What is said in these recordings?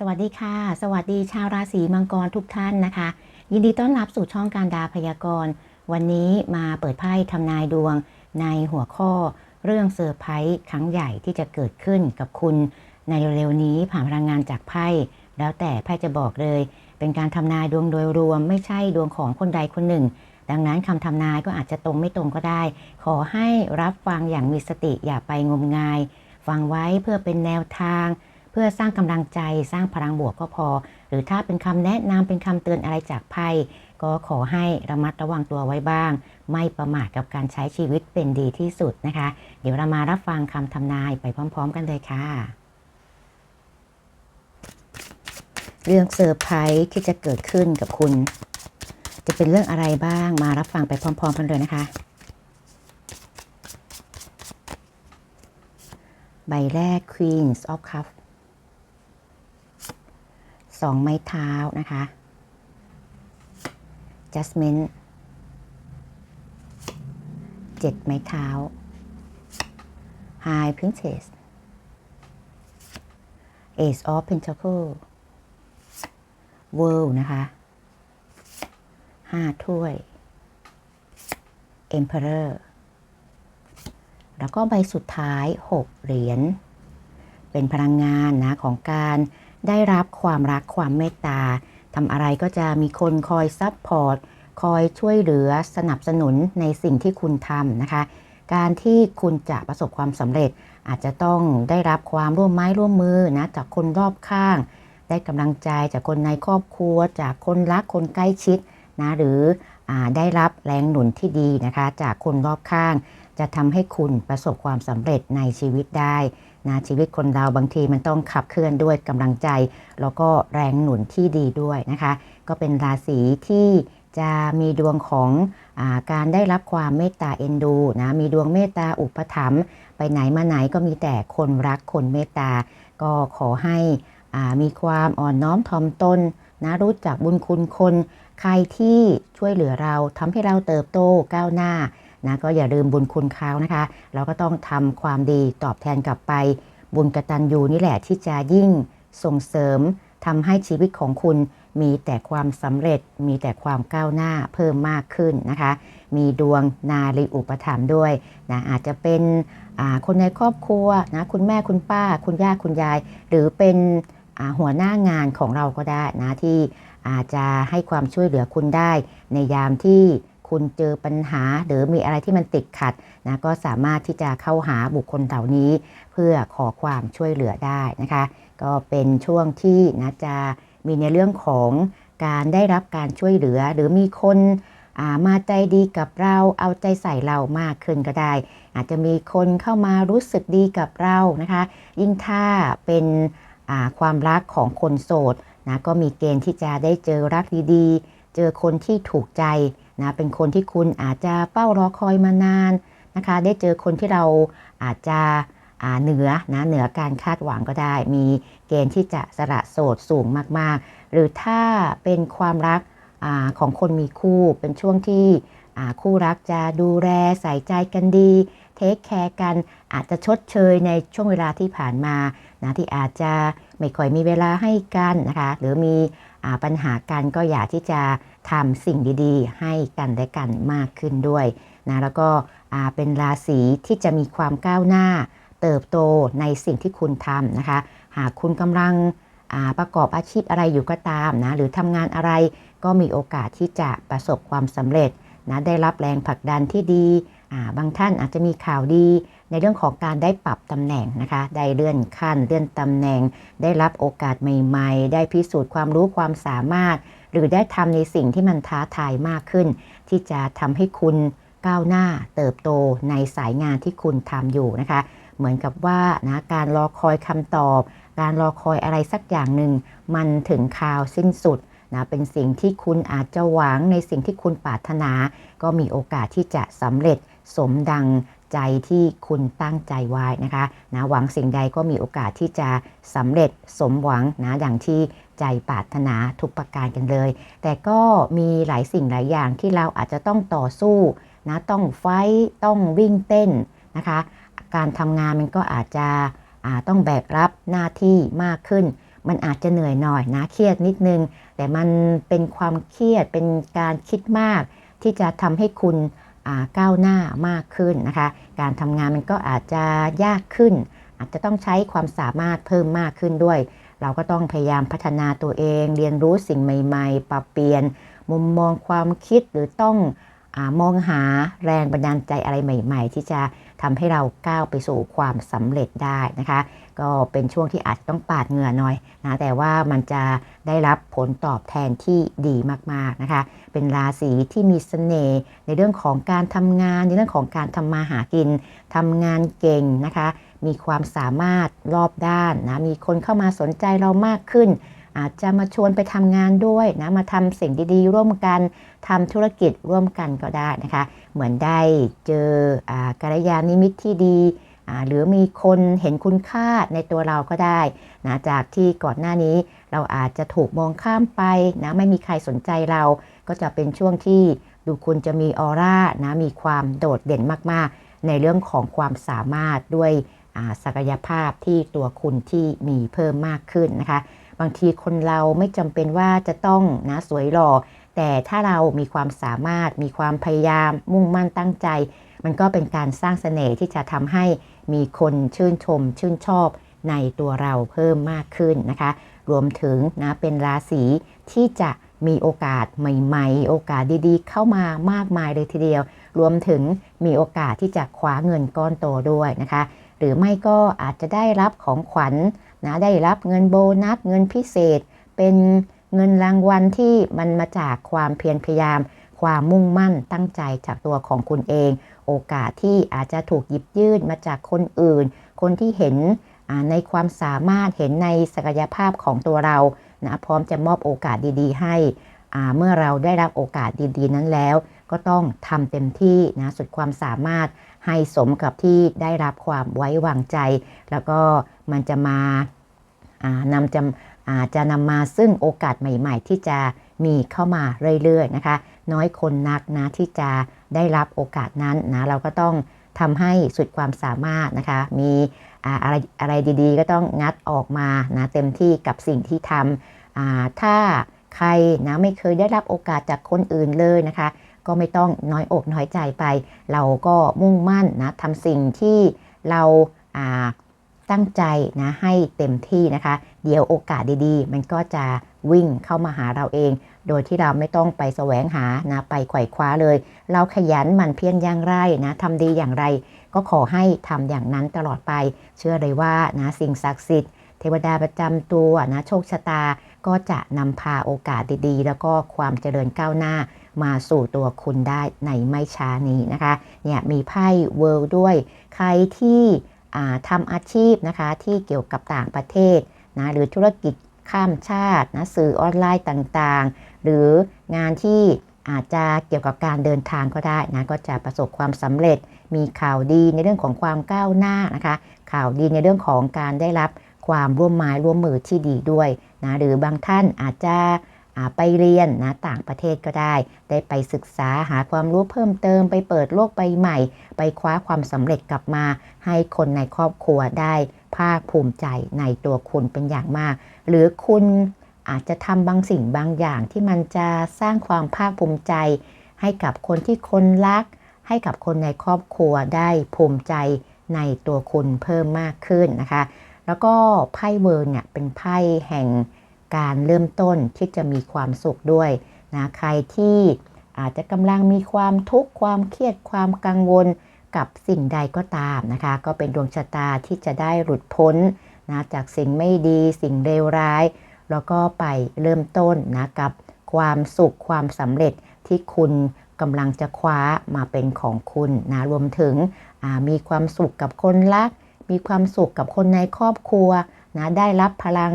สวัสดีค่ะ สวัสดีชาวราศีมังกรทุกท่านนะคะ ยินดีต้อนรับสู่ช่องการดาพยากรณ์ วันนี้มาเปิดไพ่ทำนายดวงในหัวข้อ เรื่องเซอร์ไพรส์ครั้งใหญ่ที่จะเกิดขึ้นกับคุณในเร็วๆนี้ผ่านพลังงานจากไพ่ แล้วแต่ไพ่จะบอกเลย เป็นการทำนายดวงโดยรวม ไม่ใช่ดวงของคนใดคนหนึ่ง ดังนั้นคำทำนายก็อาจจะตรงไม่ตรงก็ได้ ขอให้รับฟังอย่างมีสติอย่าไปงมงาย ฟังไว้เพื่อเป็นแนวทาง พื่อสร้างกำลังใจสร้างพลังบวกก็พอ หรือถ้าเป็นคำแนะนำเป็นคำเตือนอะไรจากไพ่ก็ขอให้ระมัดระวังตัวไว้บ้าง ไม่ประมาทกับการใช้ชีวิตเป็นดีที่สุดนะคะ เดี๋ยวเรามารับฟังคำทำนายไปพร้อม ๆ กันเลยค่ะ เรื่องเซอร์ไพรส์ที่จะเกิดขึ้นกับคุณ จะเป็นเรื่องอะไรบ้างมารับฟังไปพร้อม ๆ กันเลยนะคะใบแรก Queens of Cups สองไม้เท้านะคะ Jasmine เจ็ดไม้เท้า High Princess Ace of Pentacle World นะคะห้าถ้วย Emperor แล้วก็ใบสุดท้าย 6 เหรียญ เป็นพลังงานนะของการ ได้รับความรักความเมตตาทำอะไรก็จะมีคนคอยซับพอร์ตคอยช่วยเหลือสนับสนุนในสิ่งที่คุณทำนะคะ การที่คุณจะประสบความสำเร็จ อาจจะต้องได้รับความร่วมไม้ร่วมมือนะจากคนรอบข้าง ได้กำลังใจจากคนในครอบครัว จากคนรักคนใกล้ชิดนะหรืออได้รับแรงหนุนที่ดีนะคะ จากคนรอบข้าง จะทำให้คุณประสบความสำเร็จในชีวิตได้ นะชีวิตคนเราบางทีมันต้องขับเคลื่อนด้วยกำลังใจ แล้วก็แรงหนุนที่ดีด้วยนะคะ ก็เป็นราศีที่จะมีดวงของอาการได้รับความเมตตาเอ็นดูนะมีดวงเมตตาอุปถัมภ์ไปไหนมาไหนก็มีแต่คนรักคนเมตตา ก็ขอให้มีความอ่อนน้อมถ่อมตนนะรู้จักบุญคุณคน ใครที่ช่วยเหลือเราทำให้เราเติบโตก้าวหน้า นะก็อย่าลืมบุญคุณเขานะคะ เราก็ต้องทำความดีตอบแทนกลับไป บุญกตัญญูนี่แหละที่จะยิ่งส่งเสริมทำให้ชีวิตของคุณมีแต่ความสำเร็จ มีแต่ความก้าวหน้าเพิ่มมากขึ้นนะคะ มีดวงนารีอุปถัมภ์ด้วยนะอาจจะเป็นคนในครอบครัวนะคุณแม่คุณป้า คุณย่าคุณยาย หรือเป็นหัวหน้างานของเราก็ได้นะที่อาจจะให้ความช่วยเหลือคุณได้ในยามที่ คุณเจอปัญหา หรือมีอะไรที่มันติดขัดนะก็สามารถที่จะเข้าหาบุคคลเหล่านี้ เพื่อขอความช่วยเหลือได้นะคะ ก็เป็นช่วงที่นะจะมีในเรื่องของการได้รับการช่วยเหลือ หรือมีคนมาใจดีกับเราเอาใจใส่เรามากขึ้นก็ได้ อาจจะมีคนเข้ามารู้สึกดีกับเรานะคะ ยิ่งถ้าเป็นความรักของคนโสดนะก็มีเกณฑ์ที่จะได้เจอรักดีๆ เจอคนที่ถูกใจ นะเป็นคนที่คุณอาจจะเป้ารอคอยมานานนะคะ ได้เจอคนที่เราอาจจะเหนือนะเหนือการคาดหวังก็ได้ มีเกณฑ์ที่จะสละโสดสูงมากๆ หรือถ้าเป็นความรักอของคนมีคู่เป็นช่วงที่คู่รักจะดูแลใส่ใจกันดี เทคแคร์กัน อาจจะชดเชยในช่วงเวลาที่ผ่านมานะที่อาจจะไม่ค่อยมีเวลาให้กันนะคะหรือมีปัญหากันก็อยากที่จะทำสิ่งดีๆ ให้กันและกันมากขึ้นด้วยนะแล้วก็เป็นราศีที่จะมีความก้าวหน้า เติบโตในสิ่งที่คุณทำนะคะ หากคุณกำลังประกอบอาชีพอะไรอยู่ก็ตามนะหรือทำงานอะไรก็มีโอกาสที่จะประสบความสำเร็จ นะได้รับแรงผลักดันที่ดีบางท่านอาจจะมีข่าวดีในเรื่องของการได้ปรับตำแหน่งนะคะ ได้เลื่อนขั้นเลื่อนตำแหน่ง ได้รับโอกาสใหม่ๆ ได้พิสูจน์ความรู้ความสามารถ หรือได้ทำในสิ่งที่มันท้าทายมากขึ้น ที่จะทำให้คุณก้าวหน้าเติบโตในสายงานที่คุณทำอยู่นะคะ เหมือนกับว่านะการรอคอยคำตอบ การรอคอยอะไรสักอย่างหนึ่งมันถึงคราวสิ้นสุด นะเป็นสิ่งที่คุณอาจจะหวังในสิ่งที่คุณปรารถนา ก็มีโอกาสที่จะสำเร็จสมดังใจที่คุณตั้งใจไว้นะคะนะหวังสิ่งใดก็มีโอกาสที่จะสำเร็จสมหวังนะอย่างที่ใจปรารถนาทุกประการกันเลย แต่ก็มีหลายสิ่งหลายอย่างที่เราอาจจะต้องต่อสู้นะต้องไฟต้องวิ่งเต้นนะคะ การทำงานมันก็อาจจะต้องแบกรับหน้าที่มากขึ้น มันอาจจะเหนื่อยหน่อยนะเครียดนิดนึง แต่มันเป็นความเครียดเป็นการคิดมาก ที่จะทำให้คุณก้าวหน้ามากขึ้นนะคะ การทำงานมันก็อาจจะยากขึ้น อาจจะต้องใช้ความสามารถเพิ่มมากขึ้นด้วย เราก็ต้องพยายามพัฒนาตัวเอง เรียนรู้สิ่งใหม่ ๆ ปรับเปลี่ยน มุมมองความคิดหรือต้อง อมองหาแรงบันดาลใจอะไรใหม่ ๆ ที่จะทำให้เราก้าวไปสู่ความสำเร็จได้นะคะ ก็เป็นช่วงที่อาจจะต้องปาดเหงื่อหน่อยนะแต่ว่ามันจะได้รับผลตอบแทนที่ดีมากๆนะคะ เป็นราศีที่มีสเสน่ห์ในเรื่องของการทำงาน ในเรื่องของการทำมาหากินทำงานเก่งนะคะ มีความสามารถรอบด้านนะมีคนเข้ามาสนใจเรามากขึ้น อาจจะมาชวนไปทำงานด้วยนะมาทำสิ่งดีๆ ร่วมกันทำธุรกิจร่วมกันก็ได้นะคะ เหมือนได้เจอกัลยาณมิตรที่ดีหรือมีคนเห็นคุณค่าในตัวเราก็ได้นะจากที่ก่อนหน้านี้เราอาจจะถูกมองข้ามไปนะไม่มีใครสนใจเราก็จะเป็นช่วงที่ดูคุณจะมีออร่านะมีความโดดเด่นมากๆ ในเรื่องของความสามารถด้วยศักยภาพที่ตัวคุณที่มีเพิ่มมากขึ้นนะคะ บางทีคนเราไม่จำเป็นว่าจะต้องนะสวยหล่อแต่ถ้าเรามีความสามารถมีความพยายาม มุ่งมั่นตั้งใจ มันก็เป็นการสร้างเสน่ห์ที่จะทำให้มีคนชื่นชม ชื่นชอบในตัวเราเพิ่มมากขึ้นนะคะ รวมถึงนะเป็นราศีที่จะมีโอกาสใหม่ๆ โอกาสดีๆ เข้ามามากมายเลยทีเดียว รวมถึงมีโอกาสที่จะคว้าเงินก้อนโตด้วยนะคะ หรือไม่ก็อาจจะได้รับของขวัญนะได้รับเงินโบนัสเงินพิเศษ เป็นเงินรางวัลที่มันมาจากความเพียรพยายาม ความมุ่งมั่นตั้งใจจากตัวของคุณเอง โอกาสที่อาจจะถูกหยิบยื่นมาจากคนอื่น คนที่เห็นในความสามารถเห็นในศักยภาพของตัวเรานะพร้อมจะมอบโอกาสดีๆ ให้เมื่อเราได้รับโอกาสดีๆ นั้นแล้ว ก็ต้องทำเต็มที่นะสุดความสามารถให้สมกับที่ได้รับความไว้วางใจ แล้วก็มันจะมานำจะอาจจะนำมาซึ่งโอกาสใหม่ ๆ ที่จะมีเข้ามาเรื่อยๆนะคะ น้อยคนนักนะที่จะได้รับโอกาสนั้นนะเราก็ต้องทำให้สุดความสามารถนะคะ มีอะไรอะไรดีๆ ก็ต้องงัดออกมานะเต็มที่กับสิ่งที่ทำถ้าใครนะไม่เคยได้รับโอกาสจากคนอื่นเลยนะคะ ก็ไม่ต้องน้อยอกน้อยใจไป เราก็มุ่งมั่นนะทำสิ่งที่เราตั้งใจนะให้เต็มที่นะคะ เดี๋ยวโอกาสดีๆ มันก็จะวิ่งเข้ามาหาเราเอง โดยที่เราไม่ต้องไปแสวงหานะไปไขว่คว้าเลย เราขยันหมั่นเพียรอย่างไรนะทำดีอย่างไร ก็ขอให้ทำอย่างนั้นตลอดไป เชื่อเลยว่านะสิ่งศักดิ์สิทธิ์เทวดาประจำตัวนะโชคชะตาก็จะนำพาโอกาสดีๆ แล้วก็ความเจริญก้าวหน้า มาสู่ตัวคุณได้ในไม่ช้านี้นะคะเนี่ยมีไพ่เวิลด์ด้วย ใครที่ทำอาชีพนะคะที่เกี่ยวกับต่างประเทศนะหรือธุรกิจข้ามชาตินะสื่อออนไลน์ต่างๆ หรืองานที่อาจจะเกี่ยวกับการเดินทางก็ได้นะก็จะประสบความสำเร็จ มีข่าวดีในเรื่องของความก้าวหน้านะคะ ข่าวดีในเรื่องของการได้รับความร่วมไม้ร่วมมือที่ดีด้วยนะหรือบางท่านอาจจะ ไปเรียนนะต่างประเทศก็ได้ ได้ไปศึกษาหาความรู้เพิ่มเติม ไปเปิดโลกใบใหม่ ไปคว้าความสำเร็จกลับมา ให้คนในครอบครัวได้ ภาคภูมิใจในตัวคุณเป็นอย่างมาก หรือคุณอาจจะทำบางสิ่งบางอย่างที่มันจะสร้างความภาคภูมิใจ ให้กับคนที่คนรัก ให้กับคนในครอบครัวได้ภูมิใจในตัวคุณเพิ่มมากขึ้นนะคะ แล้วก็ไพ่เวิร์เนี่ยเป็นไพ่แห่ง การเริ่มต้นที่จะมีความสุขด้วยนะใครที่อาจจะกำลังมีความทุกข์ความเครียดความกังวลกับสิ่งใดก็ตามนะคะ ก็เป็นดวงชะตาที่จะได้หลุดพ้นนะจากสิ่งไม่ดีสิ่งเลวร้าย แล้วก็ไปเริ่มต้นนะกับความสุขความสำเร็จที่คุณกำลังจะคว้ามาเป็นของคุณนะรวมถึงมีความสุขกับคนรัก มีความสุขกับคนในครอบครัวนะได้รับพลัง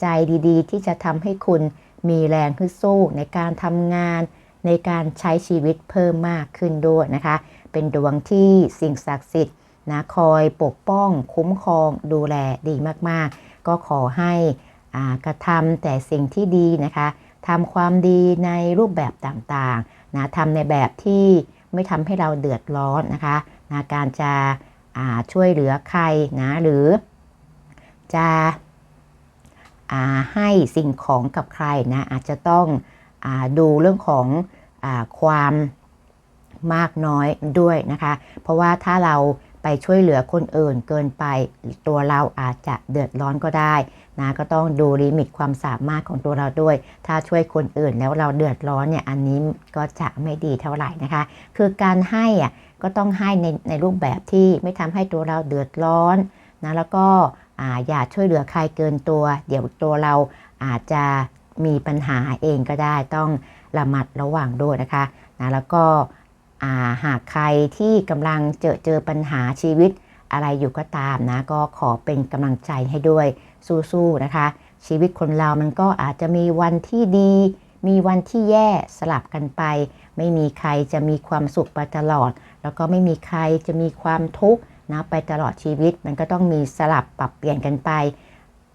ใจดีๆ ที่จะทำให้คุณมีแรงขึ้นสู้ในการทำงาน ในการใช้ชีวิตเพิ่มมากขึ้นด้วยนะคะ เป็นดวงที่สิ่งศักดิ์สิทธิ์นะคอยปกป้อง คุ้มครองดูแลดีมากๆ ก็ขอให้กระทำแต่สิ่งที่ดีนะคะทำความดีในรูปแบบต่างๆนะทำในแบบที่ไม่ทำให้เราเดือดร้อนนะคะนะการจะช่วยเหลือใครนะหรือจะ ให้สิ่งของกับใครนะอาจจะต้องอดูเรื่องของอความมากน้อยด้วยนะคะ เพราะว่าถ้าเราไปช่วยเหลือคนอื่นเกินไปตัวเราอาจจะเดือดร้อนก็ได้นะก็ต้องดูลิมิตความสามารถของตัวเราด้วย ถ้าช่วยคนอื่นแล้วเราเดือดร้อนเนี่ยอันนี้ก็จะไม่ดีเท่าไหร่นะคะ คือการให้อะก็ต้องให้ในในรูปแบบที่ไม่ทำให้ตัวเราเดือดร้อนนะแล้วก็ ออย่าช่วยเหลือใครเกินตัว เดี๋ยวตัวเราอาจจะมีปัญหาเองก็ได้ต้องระมัดระวังด้วยนะคะนะแล้วก็หากใครที่กำลังเจอเจอปัญหาชีวิตอะไรอยู่ก็ตามนะ ก็ขอเป็นกำลังใจให้ด้วยสู้ๆนะคะ ชีวิตคนเรามันก็อาจจะมีวันที่ดี มีวันที่แย่สลับกันไป ไม่มีใครจะมีความสุขไปตลอด แล้วก็ไม่มีใครจะมีความทุกข์ นะไปตลอดชีวิตมันก็ต้องมีสลับปรับเปลี่ยนกันไป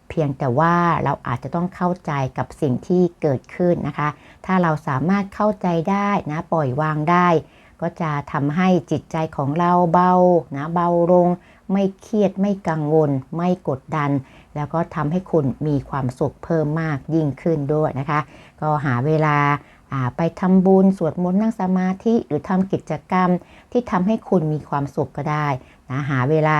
เพียงแต่ว่าเราอาจจะต้องเข้าใจกับสิ่งที่เกิดขึ้นนะคะ ถ้าเราสามารถเข้าใจได้นะปล่อยวางได้ ก็จะทำให้จิตใจของเราเบานะเบาลง ไม่เครียดไม่กังวล ไม่กดดัน แล้วก็ทำให้คุณมีความสุขเพิ่มมากยิ่งขึ้นด้วยนะคะ ก็หาเวลา ไปทำบุญสวดมนต์นั่งสมาธิหรือทำกิจกรรมที่ทำให้คุณมีความสุขก็ได้นะหาเวลา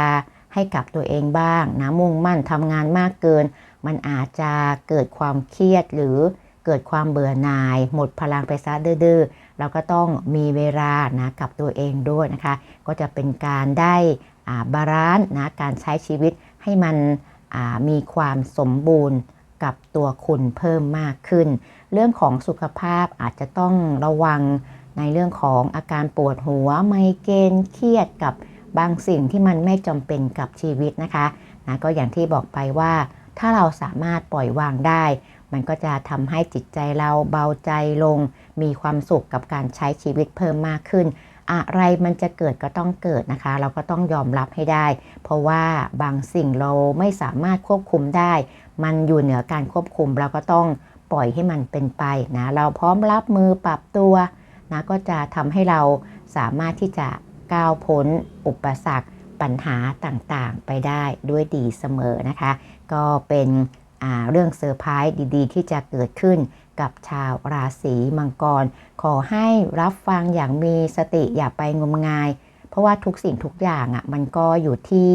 ให้กับตัวเองบ้างนะมุ่งมั่นทำงานมากเกิน มันอาจจะเกิดความเครียดหรือเกิดความเบื่อหน่าย หมดพลังไปซะดื้อๆเราก็ต้องมีเวลานะกับตัวเองด้วยนะคะ ก็จะเป็นการได้บาลานซ์นะการใช้ชีวิตให้มันมีความสมบูรณ์กับตัวคุณเพิ่มมากขึ้น เรื่องของสุขภาพอาจจะต้องระวังในเรื่องของอาการปวดหัวไมเกรนเครียดกับบางสิ่งที่มันไม่จำเป็นกับชีวิตนะคะนะก็อย่างที่บอกไปว่า ถ้าเราสามารถปล่อยวางได้ มันก็จะทำให้จิตใจเราเบาใจลง มีความสุขกับการใช้ชีวิตเพิ่มมากขึ้น อะไรมันจะเกิดก็ต้องเกิดนะคะ เราก็ต้องยอมรับให้ได้ เพราะว่าบางสิ่งเราไม่สามารถควบคุมได้ มันอยู่เหนือการควบคุมเราก็ต้อง ปล่อยให้มันเป็นไปนะเราพร้อมรับมือปรับตัวนะก็จะทำให้เราสามารถที่จะก้าวพ้นอุปสรรคปัญหาต่างๆ ไปได้ด้วยดีเสมอนะคะ ก็เป็นเรื่องเซอร์ไพรส์ดีๆ ที่จะเกิดขึ้นกับชาวราศีมังกร ขอให้รับฟังอย่างมีสติอย่าไปงมงาย เพราะว่าทุกสิ่งทุกอย่างอะมันก็อยู่ที่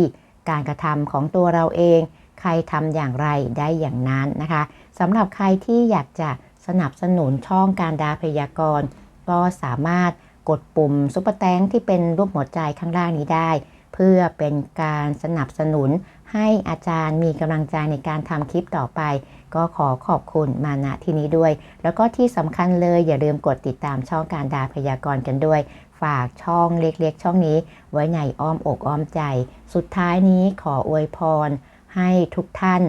การกระทำของตัวเราเอง ใครทำอย่างไรได้อย่างนั้นนะคะสำหรับใครที่อยากจะสนับสนุนช่องการดาพยากรณ์ก็สามารถกดปุ่มซุปเปอร์แตงที่เป็นรูปหัวใจข้างล่างนี้ได้ เพื่อเป็นการสนับสนุนให้อาจารย์มีกำลังใจในการทำคลิปต่อไป ก็ขอขอบคุณมาณที่นี้ด้วย แล้วก็ที่สำคัญเลยอย่าลืมกดติดตามช่องการดาพยากรณ์กันด้วย ฝากช่องเล็กๆ ช่องนี้ ไว้ในอ้อมอกอ้อมใจ สุดท้ายนี้ขออวยพร ให้ทุกท่าน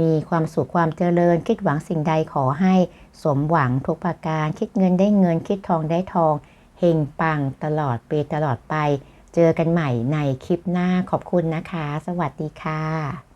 มีความสุขความเจริญ คิดหวังสิ่งใดขอให้สมหวังทุกประการ คิดเงินได้เงิน คิดทองได้ทองเฮงปังตลอดปีตลอดไป เจอกันใหม่ในคลิปหน้าขอบคุณนะคะ สวัสดีค่ะ